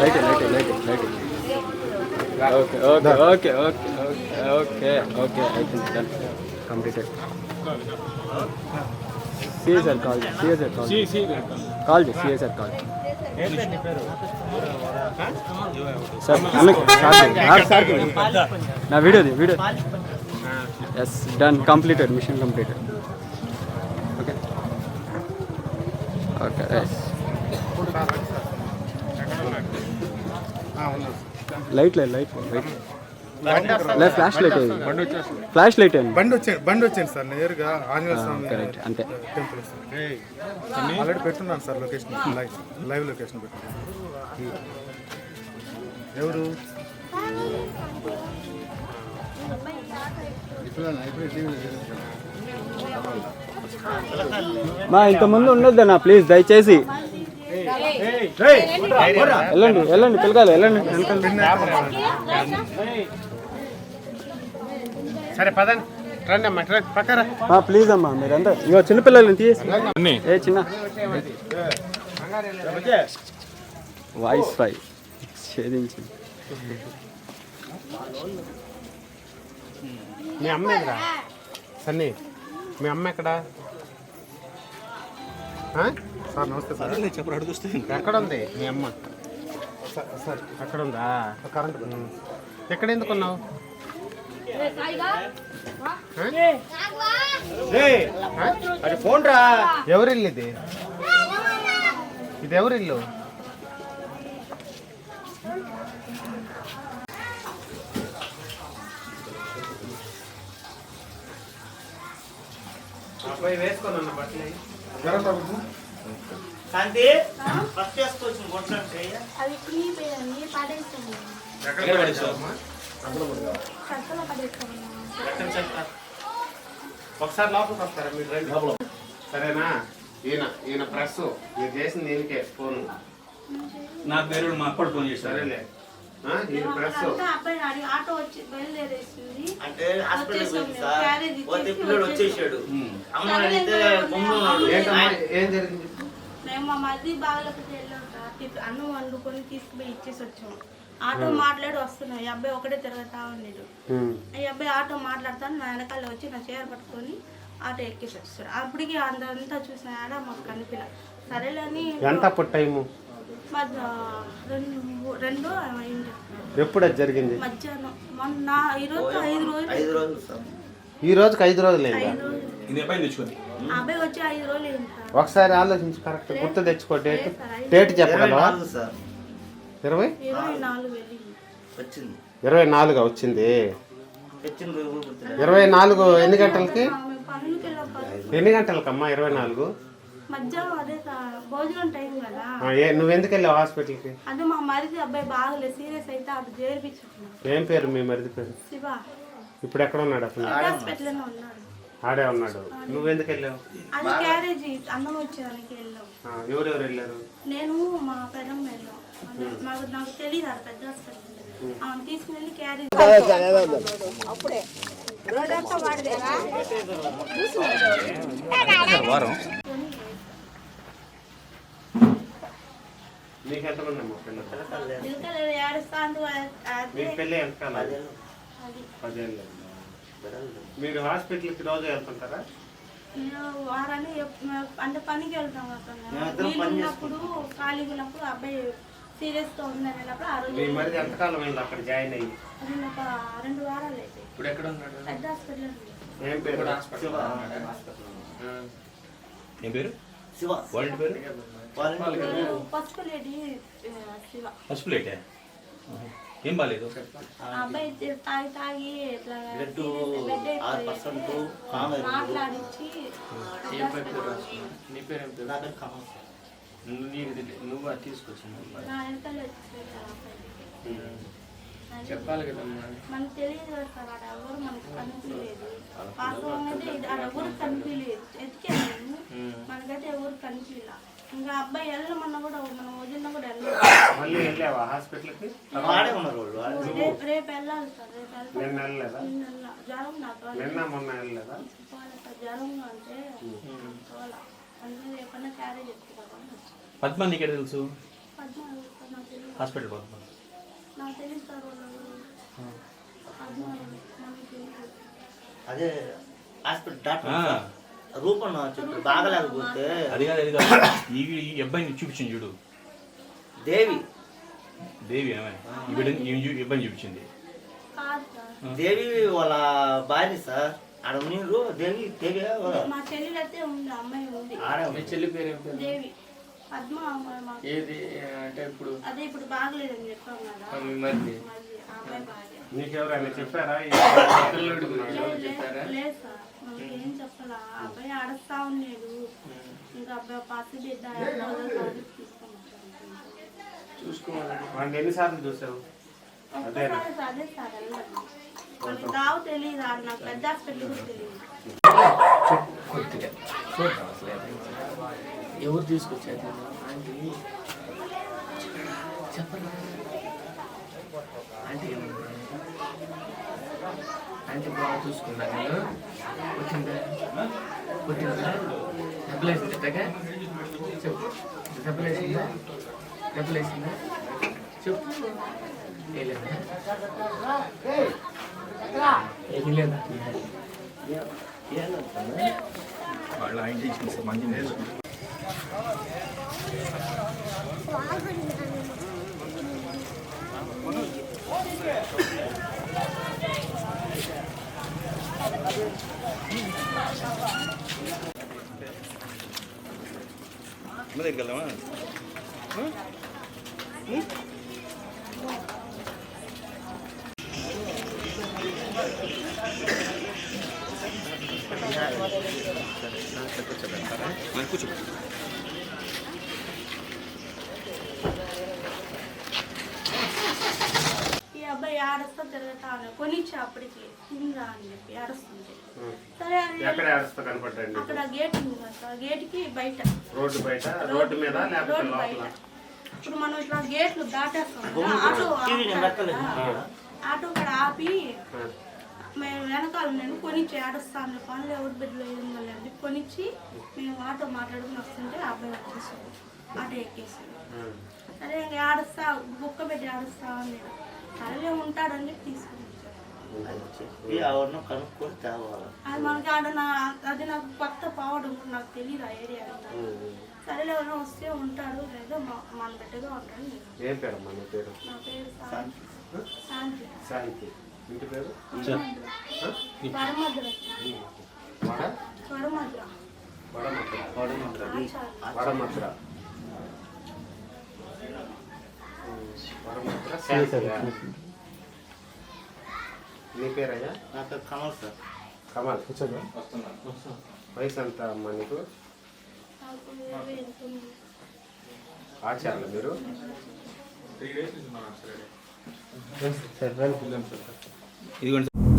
Light light light light okay okay okay okay okay okay అయిపోయింది done completed CA sir call CA sir call call చేయి CA sir call sir అన్నకి sir sir నా వీడియోది video yes done completed mission completed okay okay yes light light light light light flash light అయ్యి flash light బండి వచ్చాను బండి వచ్చాను sir నేరుగా Anjaneya Swamy correct అంతే. టెంపుల్ ఆల్రెడీ పెట్టున్నాను sir location live live location పెట్టున్నాను. ఎవరు? మా ఇంతకుముందు ఉండొద్దన్నా ప్లీజ్ దయచేసి. వెళ్ళండి వెళ్ళండి పిల్లకాయలు వెళ్ళండి. సరే పదండి. రండి అమ్మా రండి పక్కరా ఆ, ప్లీజ్ అమ్మా మీరంతా ఇగో చిన్నపిల్లల్ని తీసి ఏ చిన్న. వాయిస్ ఫై. ఛేదించింది. మీ అమ్మ ఎక్కడా? సన్నీ మీ అమ్మ ఎక్కడా? సార్ నమస్తే సార్. చెప్పరు అడుగుస్తే ఎక్కడ ఉంది మీ అమ్మ? సార్ అక్కడ ఉందా కరెంట్. ఎక్కడ ఎందుకు ఉన్నావు అది ఫోన్ రా. ఎవరి ఇల్లు ఇది? ఇది ఎవరి ఇల్లు? అబ్బాయి వేసుకోనన్న బట్టలు శాంతి ఫస్ట్ అవి ఎక్కడ పడేస్తాము ఒకసారి లోపలికి వస్తారా? మీరు రండి. సరేనా? ఈయన ఈయన ప్రెస్ మీరు చేసింది దీనికే ఫోన్ నా పేరు మా అప్పుడు ఫోన్ చేశారు సరేలే. ఆ, ఈయన ప్రెస్ ఆటో వచ్చి బయలుదేరేసింది. అంటే హాస్పిటల్ పోతే పిల్లడు వచ్చేసాం. వచ్చేసాడు. అమ్మ అడిగితే బొమ్మ ఉన్నాడు. ఏంటమ్మా ఏం జరిగింది మేము మా మధ్య బాగాలేకపోతే వెళ్ళాం అన్నం వండుకొని తీసుకుపోయి ఇచ్చేసి వచ్చాం. ఆటో మాట్లాడి వస్తున్నాం ఈ అబ్బాయి ఒకటే తిరుగుతా ఉన్నాడు ఈ అబ్బాయి ఆటో మాట్లాడతాను నా వెనకాల వచ్చి నా చీర పట్టుకొని ఆటో ఎక్కేసి వచ్చాడు అప్పటికి అంతా చూసిన ఆడ మాకు కనిపిల. సరేలేని ఎంత అప్పుడు టైము? మధ్య రెండు రెండు అయింది. ఎప్పుడు అది జరిగింది? మధ్యాహ్నం. మొన్న ఐదు రోజులు. ఐదు రోజులు సార్. ఈ రోజుకి ఐదు రోజులు అబ్బాయి వచ్చి ఐదు రోజులు ఒకసారి ఆలోచించి కరెక్ట్ గుర్తు తెచ్చుకో డేట్. డేట్ చెప్పగలవా? ఇరవై? ఇరవై నాలుగు వెళ్ళింది వచ్చింది. ఇరవై నాలుగు ఎన్ని గంటలకి. ఎన్ని గంటలకమ్మా ఇరవై నాలుగు? మధ్యాహ్నం అదే సార్ భోజనం టైం కదా. ఆ, ఏ నువ్వు ఎందుకు వెళ్ళావు హాస్పిటల్కి? అదే మా మరిది అబ్బాయి బాగలేదు సీరియస్ అయితే అది చేర్పించుకున్నాం. ఏం పేరు మీ మరిది పేరు? శివ. ఇప్పుడు ఎక్కడ ఉన్నాడు అసలు హాస్పిటల్లోనే ఉన్నాడు. ఆడే ఉన్నాడు. నువ్వు ఎందుకు వెళ్ళావు? అది క్యారేజీ అన్నం వచ్చేదానికి ఎవరెవరు వెళ్ళారు? నేను మా పెద్దమ్మ వెళ్ళాం. అంటే నాకు తెలియదు అది పెద్ద హాస్పిటల్ ఆమె తీసుకుని వారం ఎంతమంది అమ్మా పిల్లలు మీకు పెళ్ళి పదేళ్ళు మీరు హాస్పిటల్కి రోజు వెళ్తుంటారా నేను వారాన్ని అంటే పనికి వెళ్తాం అక్కడ. ఉన్నప్పుడు ఖాళీగా ఉన్నప్పుడు అబ్బాయి సీరియస్గా ఉందని వెళ్ళినప్పుడు ఆ రోజు మీ మరిది ఎంతకాలం వెళ్ళి అక్కడ జాయిన్ అయ్యి? నేను ఒక రెండు వారాలు అయితే. ఇప్పుడు ఎక్కడ ఉన్నాడు? పెద్ద హాస్పిటల్ ఏం పేరు? శివ. ఆ. ఏం పేరు? శివ. వాళ్ళ పేరు? వాళ్ళ పసుపు లేడి ఆ, శివ. ఫస్ట్ ప్లేటే ఏం బాగాలేదు ఆ అబ్బాయి తి- తాగి తాగి ఇట్లా బ్లడ్ serious- బ్లడ్ ఆరు అయిపోయి పర్సెంట్ కామ మాట్లాడించి నా పేరు కామ నువ్వు అది తీసుకొచ్చింది నా వెనకాల వచ్చేసాడు ఆ అబ్బాయి. నా చెప్పాలి కదమ్మా. మనకు తెలియదు సార్ ఆడ ఎవరు మనకు కనిపించలేదు. ఆడ ఎవరు కనిపించలేదు. ఎతికాను మనకైతే ఎవరు కనిపించలే. ఇంకా అబ్బాయి వెళ్ళమన్నా కూడా మనం వదిలినా కూడా వెళ్ళలేదు హాస్పిటల్కి? ఉన్నారు. రేపు రేపు వెళ్ళాలి సార్ రేపు వెళ్తాను నిన్న వెళ్ళలేదా? నిన్న వెళ్ళా. జ్వరం నాకు. నిన్న మొన్న వెళ్ళలేదా? జ్వరం అంటే పద్మ నీకెక్కడ తెలుసు? హాస్పిటల్ పద్మ. అదే హాస్పిటల్ డాక్టర్. రూపం బాగలేకపోతే అది కాదు అది కాదు. ఈ ఈ అబ్బాయిని చూపించింది చూడు. దేవి. దేవి ఈ ఈ అబ్బాయిని చూపించింది. దేవి వాళ్ళ భార్య సార్. ఆడ మీరు దేవి దేవి మా చెల్లెలైతే ఉంది అమ్మాయి ఉంది. ఆడే మీ. చెల్లి పేరు ఏం పేరు? దేవి. పద్మ అమ్మాయి మాకు ఏది? అంటే ఇప్పుడు అదే ఇప్పుడు బాగలేదని చెప్పాం కదా. మీ మరిది. మరి ఆ అమ్మాయి బాగా నీకెవరైనా చెప్పారా? ఈ లేదు, ఎవరు చెప్పారా? లేదు సార్. మనకి ఏం చెప్పాలా? ఆ అబ్బాయి అడుస్తా ఉన్నాడు. ఇంకా అబ్బాయి పసి బిడ్డ. చూసుకోవాలి. వాడిని ఎన్నిసార్లు చూసావు? ఒక్కసారి సార్ అదే సార్ వెళ్ళండి. తెలియదు నాకు కొద్దిగా చూద్దాం అసలు ఎవరు తీసుకొచ్చారు? ఆంటీ. చెప్పరా? ఆంటీ ఆంటీ బాగా చూసుకున్నా నేను వచ్చిందా? వచ్చిందా? డబ్బులేసిందా తగ్గ చెప్పు. డబ్బులేసిందా డబ్బులేసిందా చెప్పు. వేయలేదా వేయలేదా వాళ్ళు ఆయన చేసిన ఈ అబ్బాయి ఆడస్తా తిరుగుతా ఉన్నాడు కొనిచ్చా అప్పటికి తిందా అని చెప్పి ఆడుస్తుంటే సరే అని ఎక్కడ ఆడుస్తా కనపడ్డండి అక్కడ గేట్ ఉంది కదా సార్ గేట్కి బయట. రోడ్డు బయట రోడ్డు మీద లేకపోతే రోడ్డు బయట. లోపల. ఇప్పుడు మనం ఇట్లా గేట్లు దాటేస్తాం కదా, ఆటో. ఆటో కూడా ఆపి ఆ. మేము వెనకాల నేను కొనిచ్చి ఆడొస్తాను పనులు ఎవరి బిడ్డలో ఏముందని చెప్పి కొనిచ్చి మేము ఆటో మాట్లాడుకుని వస్తుంటే అబ్బాయి వచ్చేసాడు ఆటో ఎక్కేసాడు. సరే ఇంక ఆడుస్తా బుక్క పెట్టి ఆడుస్తా అన్నాడు. సరేలే ఉంటాడని చెప్పి తీసుకుని అది కనుక్కొని తేవాలి? అది మనకి ఆడ నా అది నాకు కొత్త పావడం నాకు తెలియదు ఆ ఏరియా సరేలే ఎవరైనా వస్తే ఉంటాడు లేదా మన బిడ్డగా ఉంటాడు నేను. ఏం పేరమ్మా నీ పేరు? నా పేరు శాంతి. శాంతి. శాంతి. ఇంటి పేరు? వడ? వడమద్ర. వడమద్ర. వడమద్ర. శాంతి నీ పేరయ్యా? నా పేరు కమల్ సార్. కమల్. వయసు ఎంత అమ్మా నీకు? నాకు. ఆచారాలు మీరు? ఇదిగోండి.